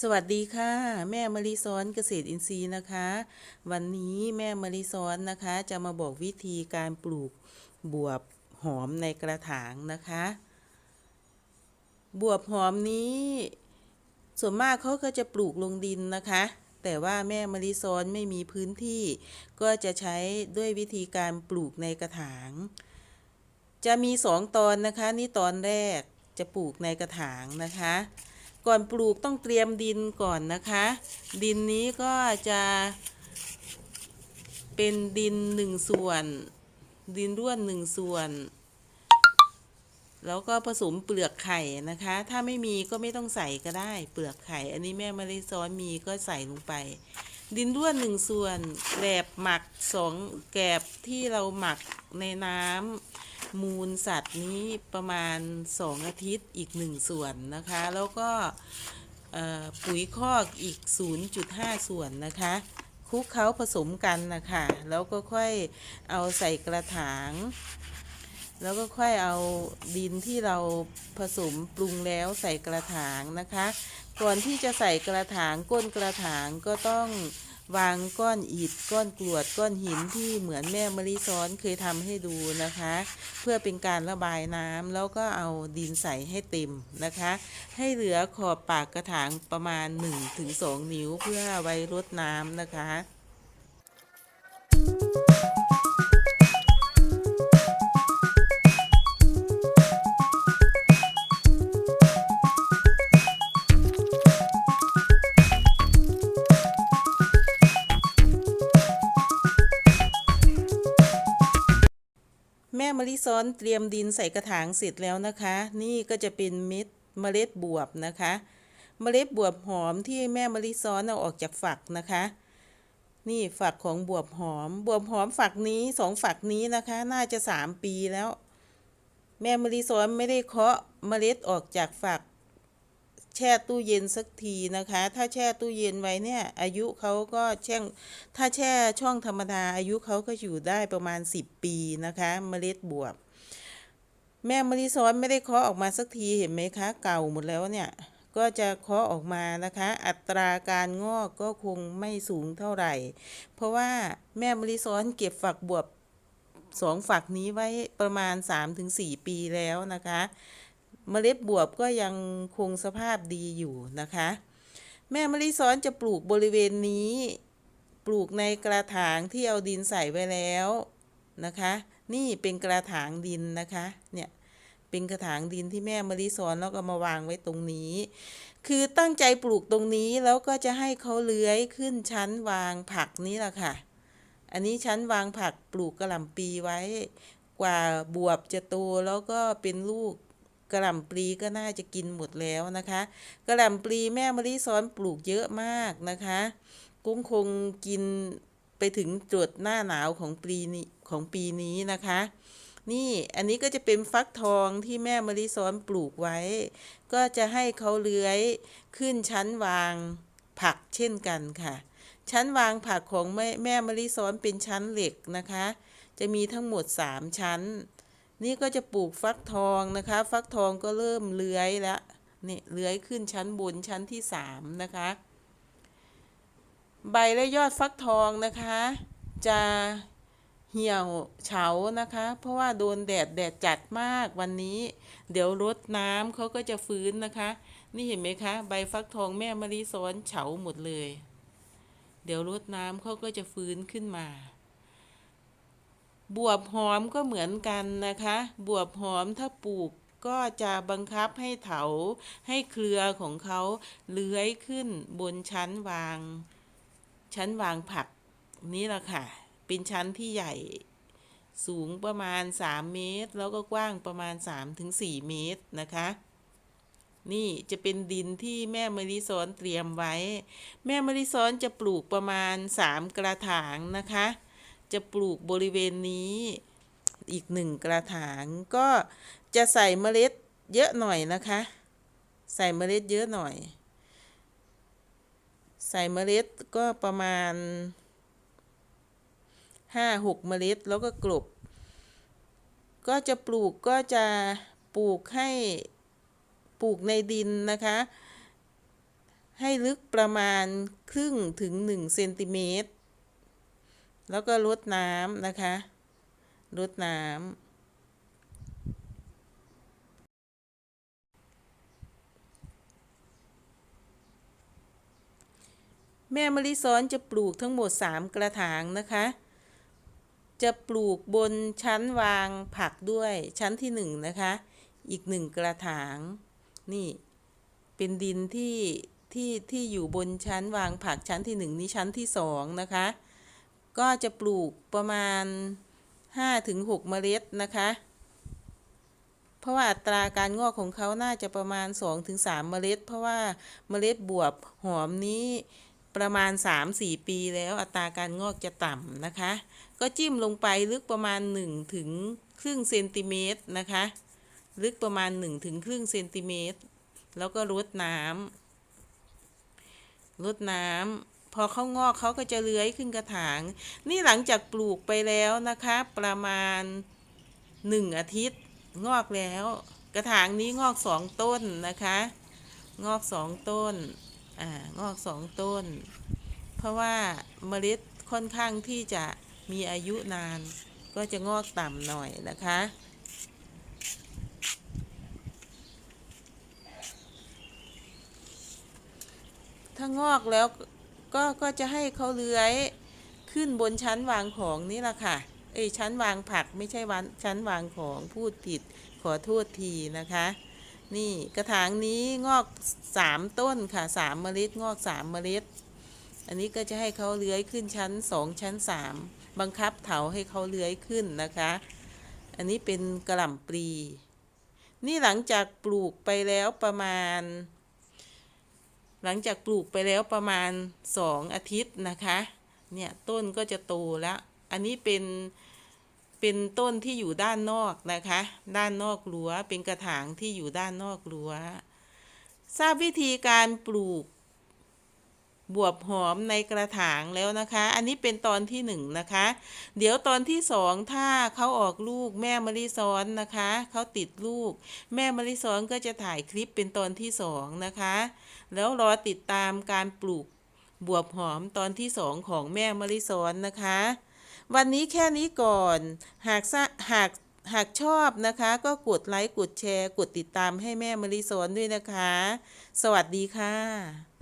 สวัสดีค่ะ แม่มะลิซ้อนเกษตรอินทรีย์นะคะ วันนี้แม่มะลิซ้อนนะคะ จะมาบอกวิธีการปลูกบวบหอมในกระถางนะคะ บวบหอมนี้ ส่วนมากเขาก็จะปลูกลงดินนะคะ แต่ว่าแม่มะลิซ้อนไม่มีพื้นที่ ก็จะใช้ด้วยวิธีการปลูกในกระถาง จะมีสองตอนนะคะ นี่ตอนแรกจะปลูกในกระถางนะคะ ก่อนปลูกต้องเตรียมดินก่อนนะคะ ดินนี้ก็จะเป็นดินหนึ่งส่วน ดินร่วนหนึ่งส่วน แล้วก็ผสมเปลือกไข่นะคะ ถ้าไม่มีก็ไม่ต้องใส่ก็ได้ เปลือกไข่ อันนี้แม่มาริซ้อนมีก็ใส่ลงไป ดินร่วนหนึ่งส่วนแกลบหมักสองแกลบที่เราหมักในน้ำ มูลสัตว์นี้ประมาณสองอาทิตย์อีกหนึ่งส่วนนะคะ แล้วก็ปุ๋ยคอกอีก 0.5 ส่วนนะคะคลุกเคล้าผสมกันนะคะแล้วก็ค่อยเอาใส่กระถาง แล้วก็ค่อยเอาดินที่เราผสมปรุงแล้วใส่กระถางนะคะ ก่อนที่จะใส่กระถางก้นกระถางก็ต้อง วางก้อนอิฐก้อนกรวดก้อนหินที่เหมือนแม่มะลิซ้อนเคยทำให้ดูนะคะ เพื่อเป็นการระบายน้ำแล้วก็เอาดินใส่ให้เต็มนะคะ ให้เหลือขอบปากกระถางประมาณ 1-2 นิ้วเพื่อไว้รดน้ำนะคะแม่ มะลิซ้อนเตรียมดินใส่กระถางเสร็จแล้วนะคะ นี่ก็จะเป็นเม็ดเมล็ดบวบนะคะ เมล็ดบวบหอมที่แม่มะลิซ้อนเอาออกจากฝักนะคะ นี่ฝักของบวบหอม บวบหอมฝักนี้สองฝักนี้นะคะ น่าจะสามปีแล้ว แม่มะลิซ้อนไม่ได้เคาะเมล็ดออกจากฝัก แช่ตู้เย็นสักทีนะคะ ถ้าแช่ตู้เย็นไว้เนี่ย อายุเขาก็แช่งถ้าแช่ช่องธรรมดา อายุเขาก็อยู่ได้ประมาณ 10 ปีนะคะเมล็ดบวบ แม่มะลิซ้อนไม่ได้เคาะออกมาสักทีเห็นไหมคะ เก่าหมดแล้วเนี่ย ก็จะเคาะออกมานะคะ อัตราการงอกก็คงไม่สูงเท่าไหร่ เพราะว่าแม่มะลิซ้อนเก็บฝักบวบสองฝักนี้ไว้ประมาณ 3-4 ปีแล้วนะคะ เมล็ดบวบก็ยังคงสภาพดีอยู่นะคะ แม่มะลิซ้อนจะปลูกบริเวณนี้ ปลูกในกระถางที่เอาดินใส่ไว้แล้วนะคะ นี่เป็นกระถางดินนะคะเนี่ยเป็นกระถางดินที่แม่มะลิซ้อนแล้วก็มาวางไว้ตรงนี้ คือตั้งใจปลูกตรงนี้แล้วก็จะให้เขาเลื้อยขึ้นชั้นวางผักนี้แหละค่ะ อันนี้ชั้นวางผักปลูกกระหล่ำปีไว้ กว่าบวบจะโตแล้วก็เป็นลูก กระหล่ำปลีก็น่าจะกินหมดแล้วนะคะ กระหล่ำปลีแม่มะลิซ้อนปลูกเยอะมากนะคะ กุ้งคงกินไปถึงจุดหน้าหนาวของปีนี้ของปีนี้นะคะ นี่อันนี้ก็จะเป็นฟักทองที่แม่มะลิซ้อนปลูกไว้ ก็จะให้เขาเลื้อยขึ้นชั้นวางผักเช่นกันค่ะ ชั้นวางผักของแม่แม่มะลิซ้อนเป็นชั้นเหล็กนะคะ จะมีทั้งหมด 3 ชั้น นี่ก็จะปลูกฟักทองนะคะ ฟักทองก็เริ่มเลื้อยแล้วนี่เลื้อยขึ้นชั้นบนชั้นที่3นะคะ ใบและยอดฟักทองนะคะ จะเหี่ยวเฉานะคะ เพราะว่าโดนแดดแดดจัดมากวันนี้ เดี๋ยวรดน้ำเขาก็จะฟื้นนะคะ นี่เห็นไหมคะ ใบฟักทองแม่มะลิซ้อนเฉาหมดเลย เดี๋ยวรดน้ำเขาก็จะฟื้นขึ้นมา บวบหอมก็เหมือนกันนะคะ บวบหอมถ้าปลูกก็จะบังคับให้เถาให้เครือของเขาเลื้อยขึ้นบนชั้นวาง ชั้นวางผักนี่แหละค่ะ เป็นชั้นที่ใหญ่สูงประมาณ 3 เมตร แล้วก็กว้างประมาณ 3-4 เมตรนะคะ นี่จะเป็นดินที่แม่มะลิซ้อนเตรียมไว้ แม่มะลิซ้อนจะปลูกประมาณ 3 กระถางนะคะ จะปลูกบริเวณนี้อีกหนึ่งกระถางก็จะใส่เมล็ดเยอะหน่อยนะคะ ใส่เมล็ดเยอะหน่อย ใส่เมล็ดก็ประมาณห้าหกเมล็ดแล้วก็กลบ ก็จะปลูกก็จะปลูกให้ปลูกในดินนะคะ ให้ลึกประมาณครึ่งถึง1เซนติเมตร แล้วก็ลดน้ำนะคะลดน้ำแม่มะลิซ้อนจะปลูกทั้งหมด 3 กระถางนะคะ จะปลูกบนชั้นวางผักด้วยชั้นที่ 1 นะคะ อีก 1 กระถาง นี่เป็นดินที่ที่ที่อยู่บนชั้นวางผักชั้นที่ 1 นี้ชั้นที่ 2 นะคะ ก็จะปลูกประมาณ 5-6 เมล็ดนะคะ เพราะว่าอัตราการงอกของเขาน่าจะประมาณ 2-3 เมล็ด เพราะว่าเมล็ดบวบหอมนี้ประมาณ 3-4 ปีแล้วอัตราการงอกจะต่ำนะคะ ก็จิ้มลงไปลึกประมาณ 1 ถึงครึ่งเซนติเมตรนะคะ ลึกประมาณ 1 ถึงครึ่งเซนติเมตร แล้วก็รดน้ำรดน้ำ พอเขางอกเขาก็จะเลื้อยขึ้นกระถาง นี่หลังจากปลูกไปแล้วนะคะ ประมาณ 1 อาทิตย์ งอกแล้ว กระถางนี้งอกสองต้นนะคะ งอกสองต้นอ่างอกสองต้น เพราะว่าเมล็ดค่อนข้างที่จะมีอายุนาน ก็จะงอกต่ำหน่อยนะคะถ้างอกแล้ว ก็ก็จะให้เขาเลื้อยขึ้นบนชั้นวางของนี่แหละค่ะ เอ้ยชั้นวางผักไม่ใช่วันชั้นวางของพูดผิดขอโทษทีนะคะ นี่กระถางนี้งอกสามต้นค่ะสามเมล็ดงอกสามเมล็ด อันนี้ก็จะให้เขาเลื้อยขึ้นชั้นสองชั้นสามบังคับเถาให้เขาเลื้อยขึ้นนะคะ อันนี้เป็นกระหล่ำปลีนี่หลังจากปลูกไปแล้วประมาณ หลังจากปลูกไปแล้วประมาณสองอาทิตย์นะคะ เนี่ยต้นก็จะโตแล้ว อันนี้เป็นเป็นต้นที่อยู่ด้านนอกนะคะ ด้านนอกรั้วเป็นกระถางที่อยู่ด้านนอกรั้ว ทราบวิธีการปลูก บวบหอมในกระถางแล้วนะคะ อันนี้เป็นตอนที่หนึ่งนะคะ เดี๋ยวตอนที่สองถ้าเขาออกลูกแม่มะลิซ้อนนะคะ เขาติดลูก แม่มะลิซ้อนก็จะถ่ายคลิปเป็นตอนที่สองนะคะ แล้วรอติดตามการปลูกบวบหอมตอนที่สองของแม่มะลิซ้อนนะคะ วันนี้แค่นี้ก่อน หากหากหากชอบนะคะ ก็กดไลค์ กดแชร์ กดติดตามให้แม่มะลิซ้อนด้วยนะคะ สวัสดีค่ะ